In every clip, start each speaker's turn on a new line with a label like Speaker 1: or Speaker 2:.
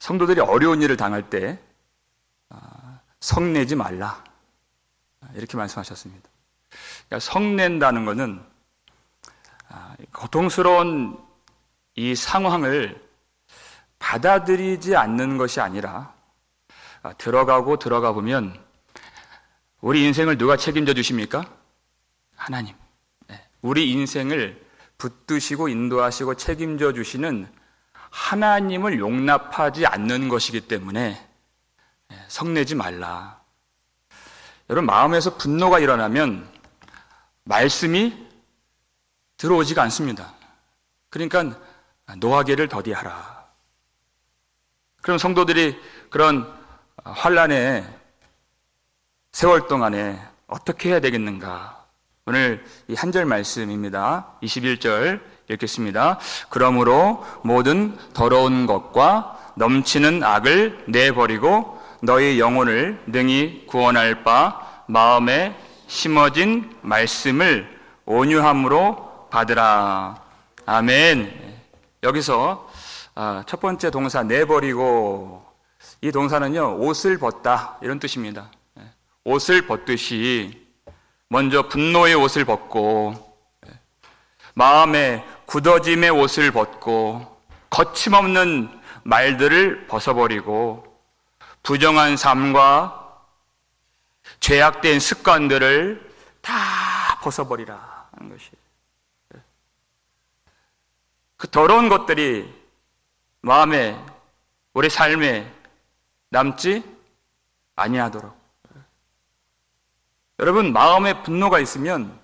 Speaker 1: 성도들이 어려운 일을 당할 때 아, 성내지 말라 이렇게 말씀하셨습니다. 그러니까 성낸다는 것은 아, 고통스러운 이 상황을 받아들이지 않는 것이 아니라 아, 들어가고 들어가 보면 우리 인생을 누가 책임져 주십니까? 하나님. 네. 우리 인생을 붙드시고 인도하시고 책임져 주시는 하나님을 용납하지 않는 것이기 때문에 네, 성내지 말라. 여러분 마음에서 분노가 일어나면 말씀이 들어오지가 않습니다. 그러니까 노하기를 더디하라. 그럼 성도들이 그런 환란의 세월 동안에 어떻게 해야 되겠는가? 오늘 이 한 절 말씀입니다. 21절 읽겠습니다. 그러므로 모든 더러운 것과 넘치는 악을 내버리고 너희 영혼을 능히 구원할 바 마음에 심어진 말씀을 온유함으로 받으라. 아멘. 여기서 아, 첫 번째 동사 내버리고 이 동사는요 옷을 벗다 이런 뜻입니다. 예. 옷을 벗듯이 먼저 분노의 옷을 벗고 예. 마음에 굳어짐의 옷을 벗고 거침없는 말들을 벗어버리고 부정한 삶과 죄악된 습관들을 다 벗어버리라 하는 것이. 그 더러운 것들이 마음에 우리 삶에 남지 아니하도록. 여러분 마음에 분노가 있으면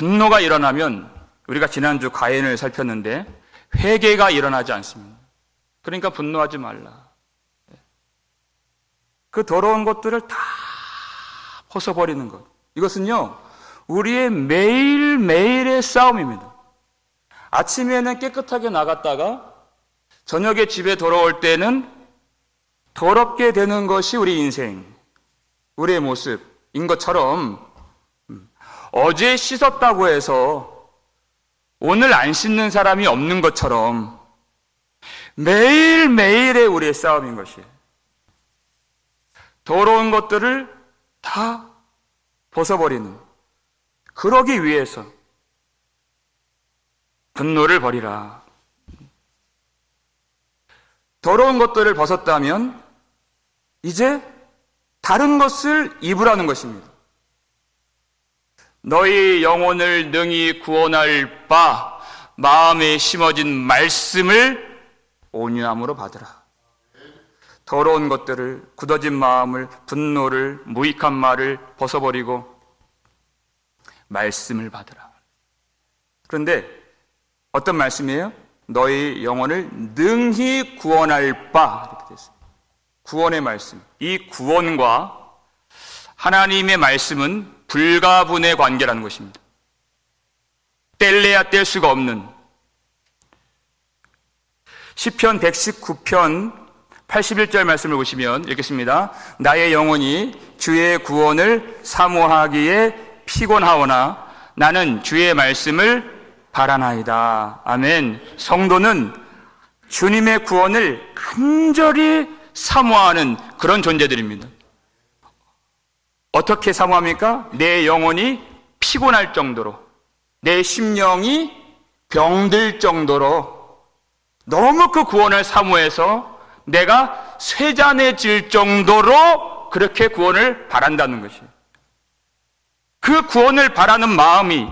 Speaker 1: 분노가 일어나면 우리가 지난주 가인을 살폈는데 회개가 일어나지 않습니다. 그러니까 분노하지 말라. 그 더러운 것들을 다 벗어버리는 것. 이것은요, 우리의 매일매일의 싸움입니다. 아침에는 깨끗하게 나갔다가 저녁에 집에 돌아올 때는 더럽게 되는 것이 우리 인생, 우리의 모습인 것처럼 음, 어제 씻었다고 해서 오늘 안 씻는 사람이 없는 것처럼 매일매일의 우리의 싸움인 것이에요. 더러운 것들을 다 벗어버리는, 그러기 위해서 분노를 버리라. 더러운 것들을 벗었다면 이제 다른 것을 입으라는 것입니다. 너희 영혼을 능히 구원할 바 마음에 심어진 말씀을 온유함으로 받으라. 더러운 것들을 굳어진 마음을 분노를 무익한 말을 벗어버리고 말씀을 받으라. 그런데 어떤 말씀이에요? 너희 영혼을 능히 구원할 바 이렇게 됐어요. 구원의 말씀. 이 구원과 하나님의 말씀은 불가분의 관계라는 것입니다. 뗄래야 뗄 수가 없는 시편 119편 81절 말씀을 보시면 읽겠습니다. 나의 영혼이 주의 구원을 사모하기에 피곤하오나 나는 주의 말씀을 바라나이다. 아멘. 성도는 주님의 구원을 간절히 사모하는 그런 존재들입니다. 어떻게 사모합니까? 내 영혼이 피곤할 정도로, 내 심령이 병들 정도로 너무 그 구원을 사모해서 내가 쇠잔해질 정도로 그렇게 구원을 바란다는 것이에요. 그 구원을 바라는 마음이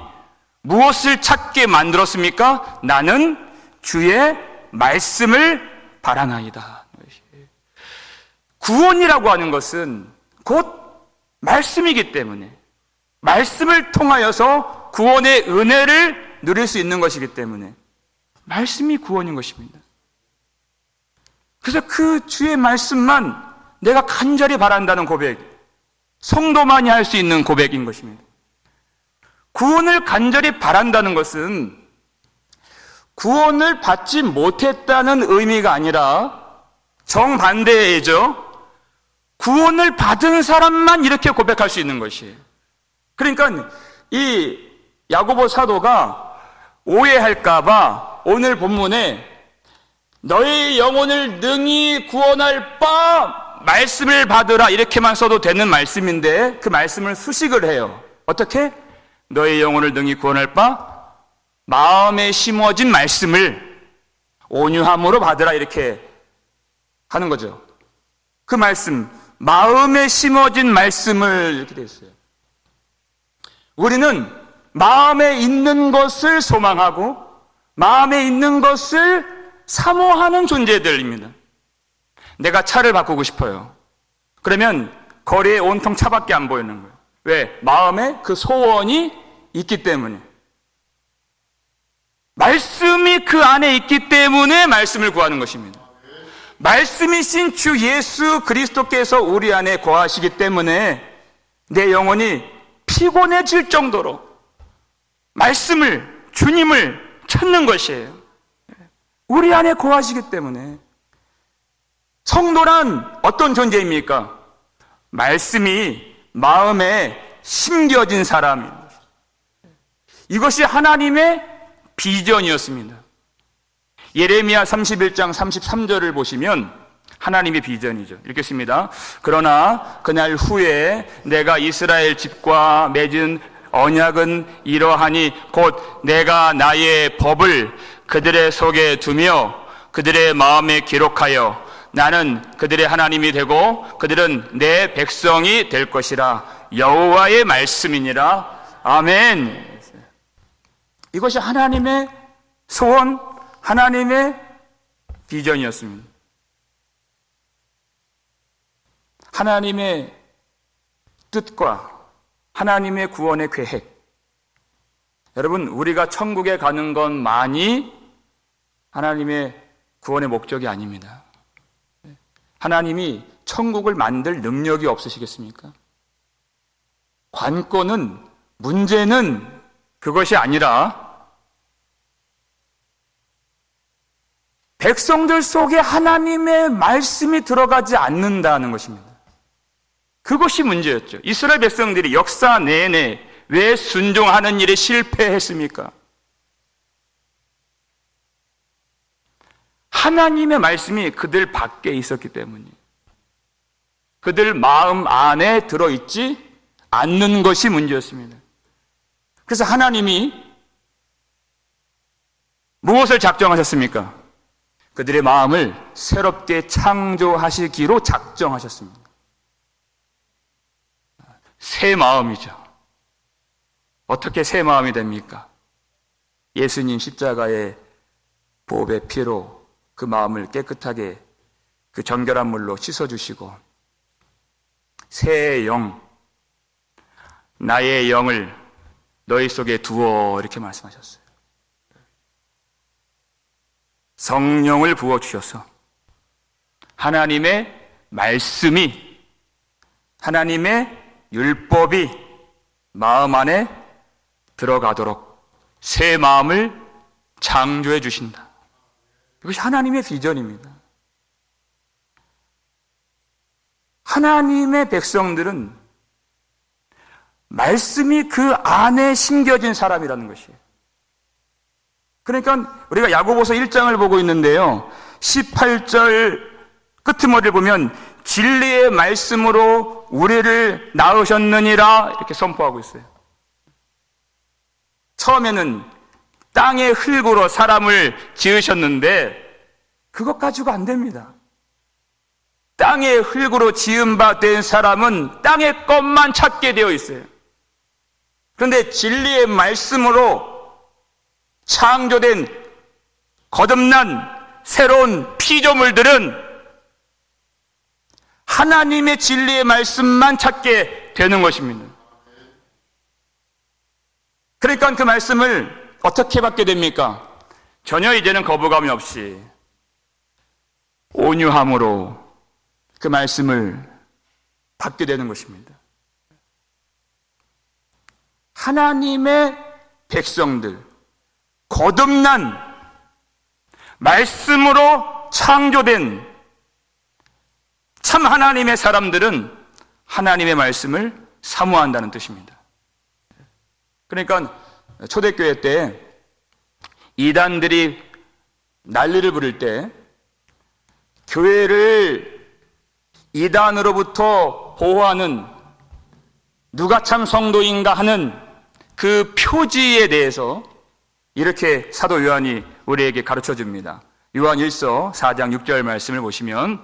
Speaker 1: 무엇을 찾게 만들었습니까? 나는 주의 말씀을 바라나이다. 구원이라고 하는 것은 곧 말씀이기 때문에 말씀을 통하여서 구원의 은혜를 누릴 수 있는 것이기 때문에 말씀이 구원인 것입니다. 그래서 그 주의 말씀만 내가 간절히 바란다는 고백, 성도만이 할 수 있는 고백인 것입니다. 구원을 간절히 바란다는 것은 구원을 받지 못했다는 의미가 아니라 정반대이죠. 구원을 받은 사람만 이렇게 고백할 수 있는 것이에요. 그러니까 이 야고보 사도가 오해할까봐 오늘 본문에 너의 영혼을 능히 구원할 바 말씀을 받으라 이렇게만 써도 되는 말씀인데 그 말씀을 수식을 해요. 어떻게? 너의 영혼을 능히 구원할 바 마음에 심어진 말씀을 온유함으로 받으라 이렇게 하는 거죠. 그 말씀 마음에 심어진 말씀을 이렇게 있어요. 우리는 마음에 있는 것을 소망하고 마음에 있는 것을 사모하는 존재들입니다. 내가 차를 바꾸고 싶어요. 그러면 거리에 온통 차밖에 안 보이는 거예요. 왜? 마음에 그 소원이 있기 때문에. 말씀이 그 안에 있기 때문에 말씀을 구하는 것입니다. 말씀이신 주 예수 그리스도께서 우리 안에 거하시기 때문에 내 영혼이 피곤해질 정도로 말씀을, 주님을 찾는 것이에요. 우리 안에 거하시기 때문에. 성도란 어떤 존재입니까? 말씀이 마음에 심겨진 사람입니다. 이것이 하나님의 비전이었습니다. 예레미야 31장 33절을 보시면 하나님의 비전이죠. 읽겠습니다. 그러나 그날 후에 내가 이스라엘 집과 맺은 언약은 이러하니 곧 내가 나의 법을 그들의 속에 두며 그들의 마음에 기록하여 나는 그들의 하나님이 되고 그들은 내 백성이 될 것이라 여호와의 말씀이니라 아멘. 이것이 하나님의 소원, 하나님의 비전이었습니다. 하나님의 뜻과 하나님의 구원의 계획. 여러분, 우리가 천국에 가는 것만이 하나님의 구원의 목적이 아닙니다. 하나님이 천국을 만들 능력이 없으시겠습니까? 관건은, 문제는 그것이 아니라 백성들 속에 하나님의 말씀이 들어가지 않는다는 것입니다. 그것이 문제였죠. 이스라엘 백성들이 역사 내내 왜 순종하는 일에 실패했습니까? 하나님의 말씀이 그들 밖에 있었기 때문이에요. 그들 마음 안에 들어있지 않는 것이 문제였습니다. 그래서 하나님이 무엇을 작정하셨습니까? 그들의 마음을 새롭게 창조하시기로 작정하셨습니다. 새 마음이죠. 어떻게 새 마음이 됩니까? 예수님 십자가의 보배 피로 그 마음을 깨끗하게 그 정결한 물로 씻어주시고 새 영, 나의 영을 너희 속에 두어 이렇게 말씀하셨어요. 성령을 부어주셔서 하나님의 말씀이 하나님의 율법이 마음 안에 들어가도록 새 마음을 창조해 주신다. 이것이 하나님의 비전입니다. 하나님의 백성들은 말씀이 그 안에 심겨진 사람이라는 것이에요. 그러니까 우리가 야고보서 1장을 보고 있는데요. 18절 끄트머리를 보면 진리의 말씀으로 우리를 낳으셨느니라 이렇게 선포하고 있어요. 처음에는 땅의 흙으로 사람을 지으셨는데 그것 가지고 안 됩니다. 땅의 흙으로 지은 바 된 사람은 땅의 것만 찾게 되어 있어요. 그런데 진리의 말씀으로 창조된 거듭난 새로운 피조물들은 하나님의 진리의 말씀만 찾게 되는 것입니다. 그러니까 그 말씀을 어떻게 받게 됩니까? 전혀 이제는 거부감이 없이 온유함으로 그 말씀을 받게 되는 것입니다. 하나님의 백성들, 거듭난 말씀으로 창조된 참 하나님의 사람들은 하나님의 말씀을 사모한다는 뜻입니다. 그러니까 초대교회 때 이단들이 난리를 부릴 때 교회를 이단으로부터 보호하는 누가 참 성도인가 하는 그 표지에 대해서 이렇게 사도 요한이 우리에게 가르쳐 줍니다. 요한 1서 4장 6절 말씀을 보시면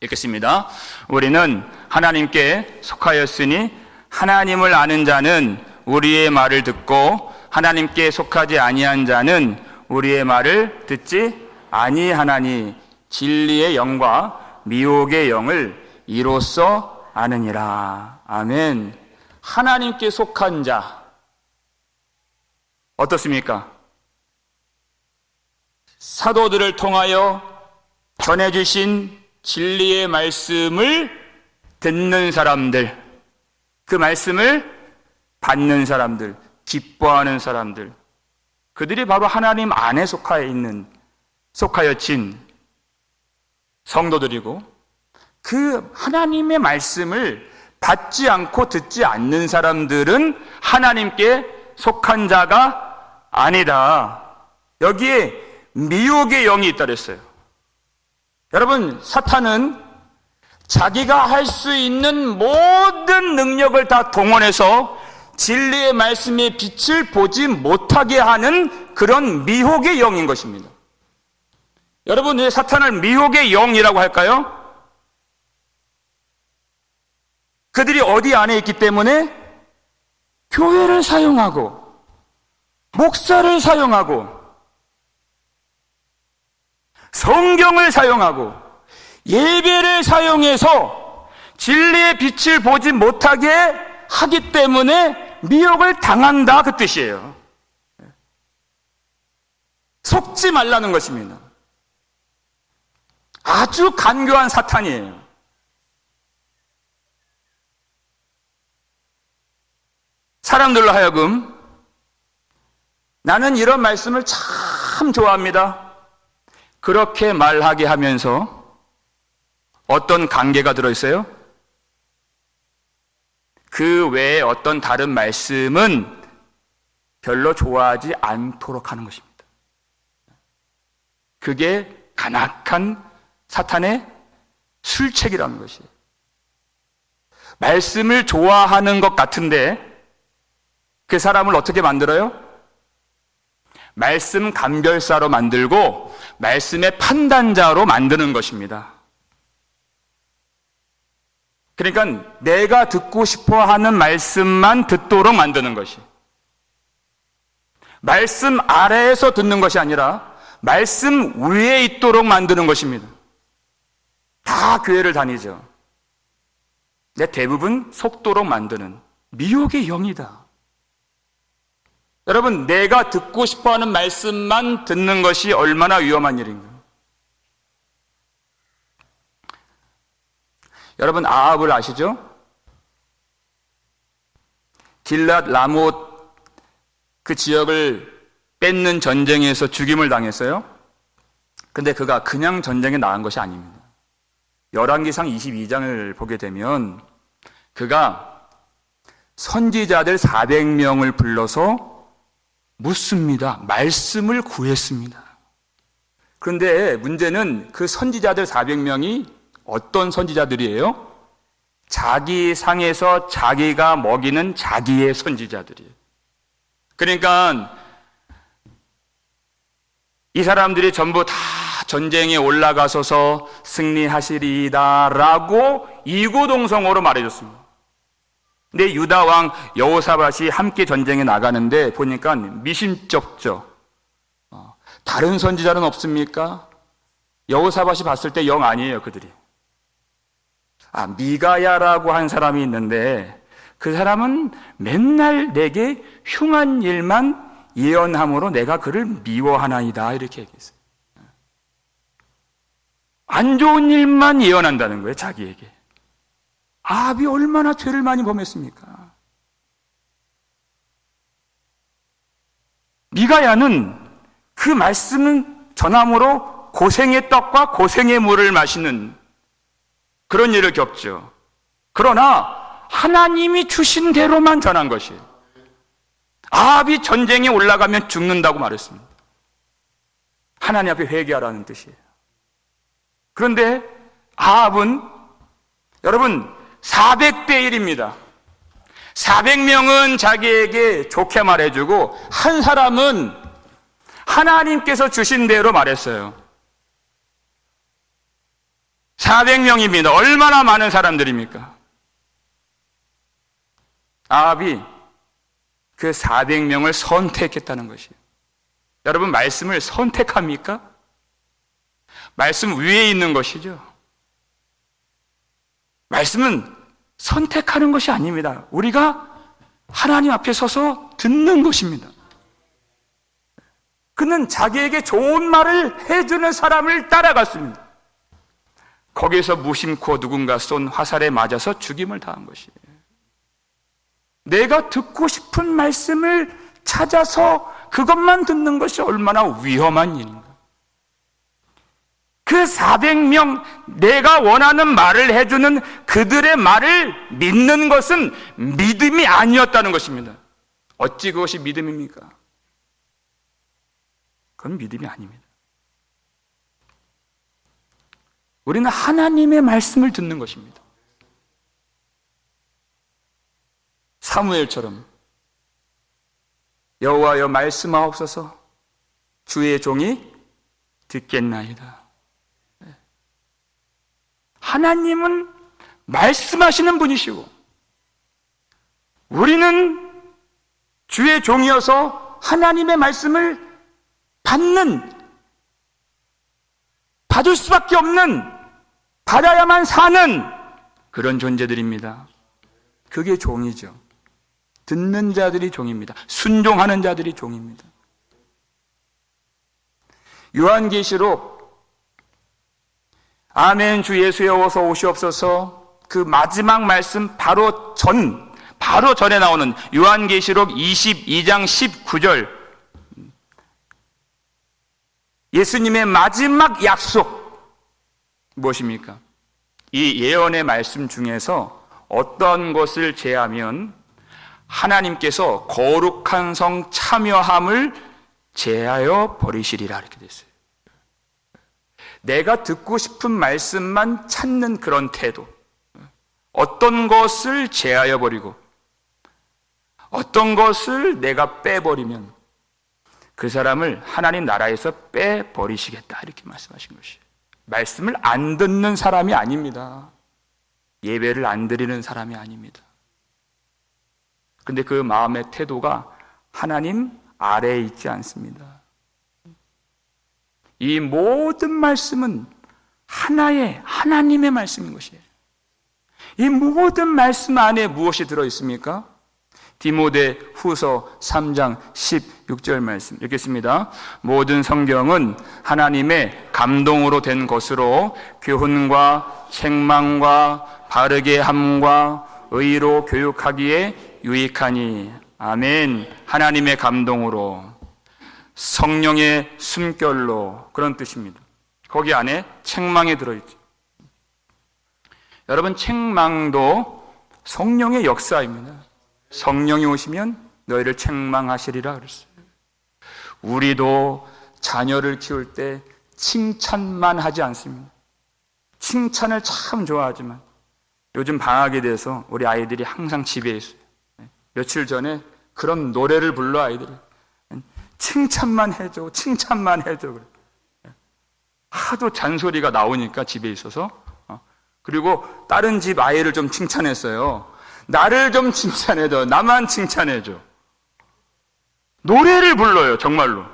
Speaker 1: 읽겠습니다. 우리는 하나님께 속하였으니 하나님을 아는 자는 우리의 말을 듣고 하나님께 속하지 아니한 자는 우리의 말을 듣지 아니하나니 진리의 영과 미혹의 영을 이로써 아느니라. 아멘. 하나님께 속한 자 어떻습니까? 사도들을 통하여 전해주신 진리의 말씀을 듣는 사람들, 그 말씀을 받는 사람들, 기뻐하는 사람들, 그들이 바로 하나님 안에 속하여 있는, 속하여진 성도들이고, 그 하나님의 말씀을 받지 않고 듣지 않는 사람들은 하나님께 속한 자가 아니다. 여기에 미혹의 영이 있다 그랬어요. 여러분, 사탄은 자기가 할 수 있는 모든 능력을 다 동원해서 진리의 말씀의 빛을 보지 못하게 하는 그런 미혹의 영인 것입니다. 여러분, 왜 사탄을 미혹의 영이라고 할까요? 그들이 어디 안에 있기 때문에 교회를 사용하고, 목사를 사용하고, 성경을 사용하고 예배를 사용해서 진리의 빛을 보지 못하게 하기 때문에 미혹을 당한다 그 뜻이에요. 속지 말라는 것입니다. 아주 간교한 사탄이에요. 사람들로 하여금 나는 이런 말씀을 참 좋아합니다. 그렇게 말하게 하면서 어떤 관계가 들어있어요? 그 외에 어떤 다른 말씀은 별로 좋아하지 않도록 하는 것입니다. 그게 간악한 사탄의 술책이라는 것이에요. 말씀을 좋아하는 것 같은데 그 사람을 어떻게 만들어요? 말씀 감별사로 만들고 말씀의 판단자로 만드는 것입니다. 그러니까 내가 듣고 싶어 하는 말씀만 듣도록 만드는 것이. 말씀 아래에서 듣는 것이 아니라 말씀 위에 있도록 만드는 것입니다. 다 교회를 다니죠. 내 대부분 속도록 만드는 미혹의 영이다. 여러분, 내가 듣고 싶어 하는 말씀만 듣는 것이 얼마나 위험한 일인가. 여러분, 아합을 아시죠? 길랏 라못 그 지역을 뺏는 전쟁에서 죽임을 당했어요. 근데 그가 그냥 전쟁에 나간 것이 아닙니다. 열왕기상 22장을 보게 되면 그가 선지자들 400명을 불러서 묻습니다. 말씀을 구했습니다. 그런데 문제는 그 선지자들 400명이 어떤 선지자들이에요? 자기 상에서 자기가 먹이는 자기의 선지자들이에요. 그러니까 이 사람들이 전부 다 전쟁에 올라가서서 승리하시리다라고 이구동성으로 말해줬습니다. 근데 유다 왕 여호사밧이 함께 전쟁에 나가는데 보니까 미심쩍죠. 어, 다른 선지자는 없습니까? 여호사밧이 봤을 때 영 아니에요, 그들이. 아, 미가야라고 한 사람이 있는데 그 사람은 맨날 내게 흉한 일만 예언함으로 내가 그를 미워하나이다 이렇게 얘기했어요. 안 좋은 일만 예언한다는 거예요, 자기에게. 아합이 얼마나 죄를 많이 범했습니까? 미가야는 그 말씀은 전함으로 고생의 떡과 고생의 물을 마시는 그런 일을 겪죠. 그러나 하나님이 주신 대로만 전한 것이에요. 아합이 전쟁에 올라가면 죽는다고 말했습니다. 하나님 앞에 회개하라는 뜻이에요. 그런데 아합은 여러분 400대 1입니다. 400명은 자기에게 좋게 말해주고 한 사람은 하나님께서 주신 대로 말했어요. 400명입니다. 얼마나 많은 사람들입니까? 아합이 그 400명을 선택했다는 것이에요. 여러분, 말씀을 선택합니까? 말씀 위에 있는 것이죠. 말씀은 선택하는 것이 아닙니다. 우리가 하나님 앞에 서서 듣는 것입니다. 그는 자기에게 좋은 말을 해주는 사람을 따라갔습니다. 거기서 무심코 누군가 쏜 화살에 맞아서 죽임을 당한 것이에요. 내가 듣고 싶은 말씀을 찾아서 그것만 듣는 것이 얼마나 위험한 일인가. 그 400명 내가 원하는 말을 해주는 그들의 말을 믿는 것은 믿음이 아니었다는 것입니다. 어찌 그것이 믿음입니까? 그건 믿음이 아닙니다. 우리는 하나님의 말씀을 듣는 것입니다. 사무엘처럼 여호와여 말씀하옵소서 주의 종이 듣겠나이다. 하나님은 말씀하시는 분이시고 우리는 주의 종이어서 하나님의 말씀을 받는 받을 수밖에 없는 받아야만 사는 그런 존재들입니다. 그게 종이죠. 듣는 자들이 종입니다. 순종하는 자들이 종입니다. 요한계시록 아멘 주 예수여 어서 오시옵소서 그 마지막 말씀 바로 전 바로 전에 나오는 요한계시록 22장 19절 예수님의 마지막 약속 무엇입니까? 이 예언의 말씀 중에서 어떤 것을 제하면 하나님께서 거룩한 성 참여함을 제하여 버리시리라 이렇게 됐어요. 내가 듣고 싶은 말씀만 찾는 그런 태도. 어떤 것을 제하여 버리고 어떤 것을 내가 빼버리면 그 사람을 하나님 나라에서 빼버리시겠다 이렇게 말씀하신 것이에요. 말씀을 안 듣는 사람이 아닙니다. 예배를 안 드리는 사람이 아닙니다. 근데 그 마음의 태도가 하나님 아래에 있지 않습니다. 이 모든 말씀은 하나의 하나님의 말씀인 것이에요. 이 모든 말씀 안에 무엇이 들어 있습니까? 디모데 후서 3장 16절 말씀 읽겠습니다. 모든 성경은 하나님의 감동으로 된 것으로 교훈과 책망과 바르게 함과 의로 교육하기에 유익하니 아멘. 하나님의 감동으로 성령의 숨결로 그런 뜻입니다. 거기 안에 책망이 들어있죠. 여러분, 책망도 성령의 역사입니다. 성령이 오시면 너희를 책망하시리라 그랬어요. 우리도 자녀를 키울 때 칭찬만 하지 않습니다. 칭찬을 참 좋아하지만 요즘 방학이 돼서 우리 아이들이 항상 집에 있어요. 며칠 전에 그런 노래를 불러 아이들이 칭찬만 해줘, 칭찬만 해줘. 하도 잔소리가 나오니까 집에 있어서. 어. 그리고 다른 집 아이를 좀 칭찬했어요. 나를 좀 칭찬해줘. 나만 칭찬해줘. 노래를 불러요, 정말로.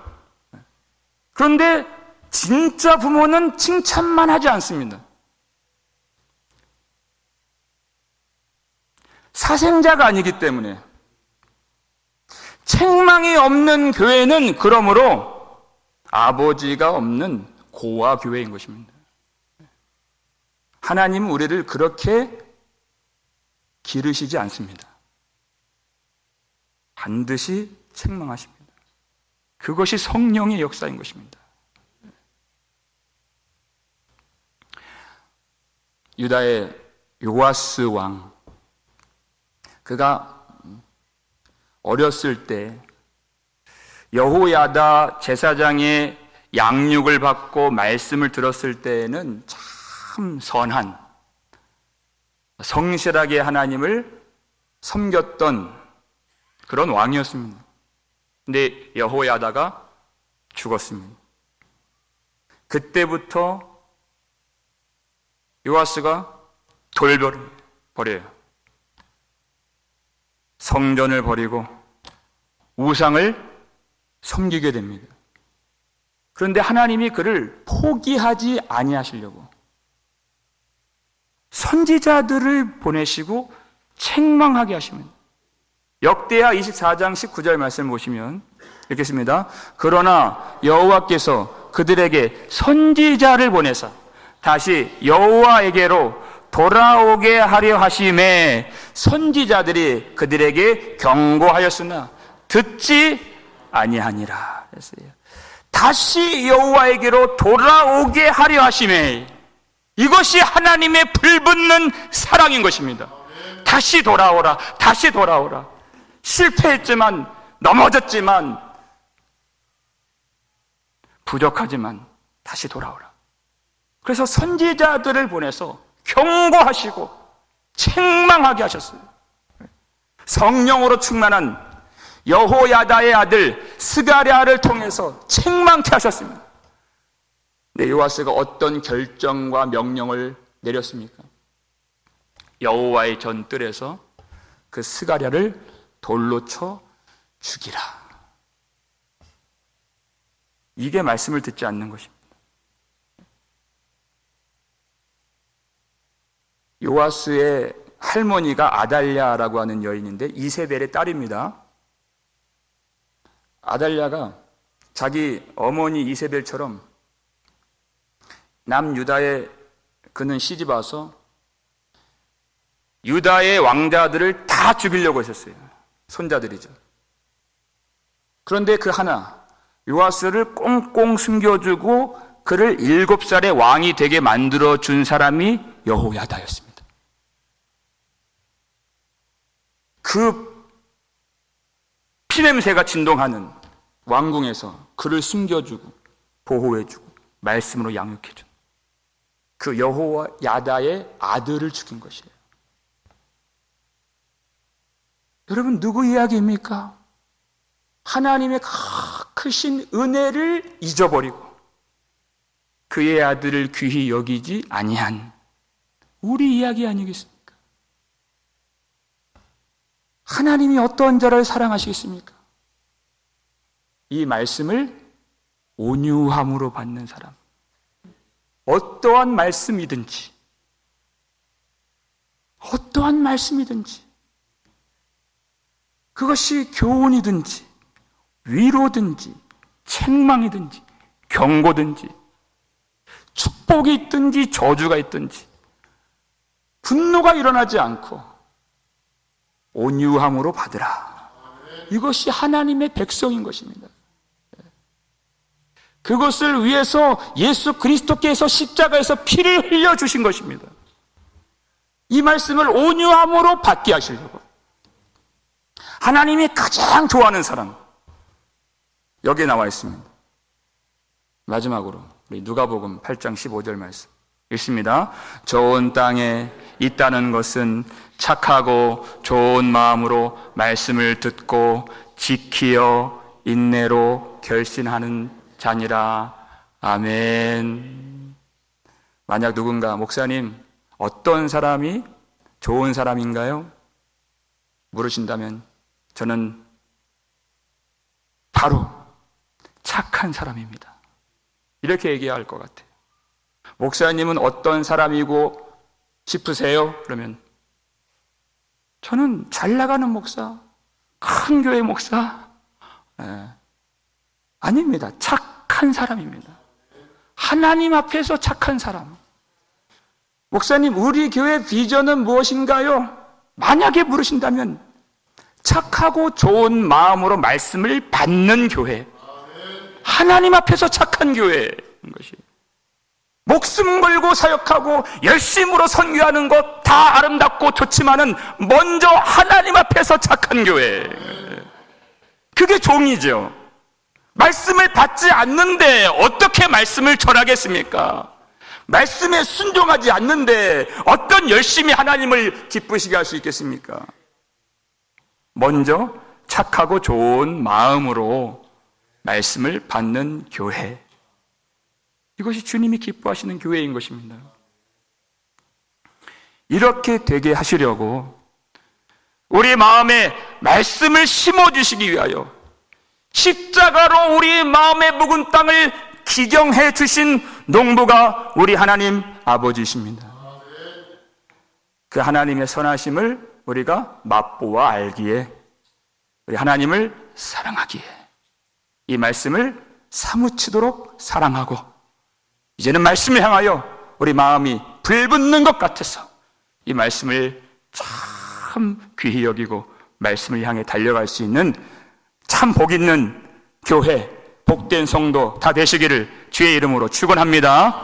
Speaker 1: 그런데 진짜 부모는 칭찬만 하지 않습니다. 사생자가 아니기 때문에 책망이 없는 교회는 그러므로 아버지가 없는 고아 교회인 것입니다. 하나님 우리를 그렇게 기르시지 않습니다. 반드시 책망하십니다. 그것이 성령의 역사인 것입니다. 유다의 요아스 왕, 그가 어렸을 때 여호야다 제사장의 양육을 받고 말씀을 들었을 때는 참참 선한 성실하게 하나님을 섬겼던 그런 왕이었습니다. 근데 여호야다가 죽었습니다. 그때부터 요아스가 돌변을 버려요. 성전을 버리고 우상을 섬기게 됩니다. 그런데 하나님이 그를 포기하지 아니하시려고 선지자들을 보내시고 책망하게 하십니다. 역대하 24장 19절 말씀 보시면 씁니다. 그러나 여호와께서 그들에게 선지자를 보내사 다시 여호와에게로 돌아오게 하려 하심에 선지자들이 그들에게 경고하였으나 듣지 아니하니라 했어요. 다시 여호와에게로 돌아오게 하려 하심에 이것이 하나님의 불붙는 사랑인 것입니다. 다시 돌아오라, 다시 돌아오라. 실패했지만, 넘어졌지만, 부족하지만, 다시 돌아오라. 그래서 선지자들을 보내서 경고하시고, 책망하게 하셨어요. 성령으로 충만한 여호야다의 아들 스가랴를 통해서 책망케 하셨습니다. 네, 요아스가 어떤 결정과 명령을 내렸습니까? 여호와의 전뜰에서 그 스가랴를 돌로 쳐 죽이라. 이게 말씀을 듣지 않는 것입니다. 요아스의 할머니가 아달랴라고 하는 여인인데 이세벨의 딸입니다. 아달랴가 자기 어머니 이세벨처럼 남유다에 그는 시집 와서 유다의 왕자들을 다 죽이려고 했었어요. 손자들이죠. 그런데 그 하나 요아스를 꽁꽁 숨겨주고 그를 일곱 살의 왕이 되게 만들어 준 사람이 여호야다였습니다. 그 피냄새가 진동하는 왕궁에서 그를 숨겨주고 보호해주고 말씀으로 양육해준 그 여호와 야다의 아들을 죽인 것이에요. 여러분 누구 이야기입니까? 하나님의 크신 은혜를 잊어버리고 그의 아들을 귀히 여기지 아니한 우리 이야기 아니겠습니까? 하나님이 어떤 자를 사랑하시겠습니까? 이 말씀을 온유함으로 받는 사람. 어떠한 말씀이든지, 어떠한 말씀이든지, 그것이 교훈이든지, 위로든지, 책망이든지, 경고든지, 축복이 있든지, 저주가 있든지, 분노가 일어나지 않고, 온유함으로 받으라. 이것이 하나님의 백성인 것입니다. 그것을 위해서 예수 그리스도께서 십자가에서 피를 흘려 주신 것입니다. 이 말씀을 온유함으로 받게 하시려고. 하나님이 가장 좋아하는 사람. 여기에 나와 있습니다. 마지막으로 우리 누가복음 8장 15절 말씀 읽습니다. 좋은 땅에 있다는 것은 착하고 좋은 마음으로 말씀을 듣고 지키어 인내로 결신하는 자니라. 아멘. 만약 누군가, 목사님, 어떤 사람이 좋은 사람인가요? 물으신다면 저는 바로 착한 사람입니다. 이렇게 얘기할 것 같아요. 목사님은 어떤 사람이고 싶으세요? 그러면 저는 잘 나가는 목사, 큰 교회 목사, 네. 아닙니다. 착한 사람입니다. 하나님 앞에서 착한 사람. 목사님, 우리 교회 비전은 무엇인가요? 만약에 물으신다면 착하고 좋은 마음으로 말씀을 받는 교회. 하나님 앞에서 착한 교회인 것이. 목숨 걸고 사역하고 열심으로 선교하는 것 다 아름답고 좋지만은 먼저 하나님 앞에서 착한 교회. 그게 종이죠. 말씀을 받지 않는데 어떻게 말씀을 전하겠습니까? 말씀에 순종하지 않는데 어떤 열심히 하나님을 기쁘시게 할 수 있겠습니까? 먼저 착하고 좋은 마음으로 말씀을 받는 교회. 이것이 주님이 기뻐하시는 교회인 것입니다. 이렇게 되게 하시려고 우리 마음에 말씀을 심어주시기 위하여 십자가로 우리 마음의 묵은 땅을 기경해 주신 농부가 우리 하나님 아버지십니다. 그 하나님의 선하심을 우리가 맛보아 알기에 우리 하나님을 사랑하기에 이 말씀을 사무치도록 사랑하고 이제는 말씀을 향하여 우리 마음이 불붙는 것 같아서 이 말씀을 참 귀히 여기고 말씀을 향해 달려갈 수 있는 참 복 있는 교회, 복된 성도 다 되시기를 주의 이름으로 축원합니다.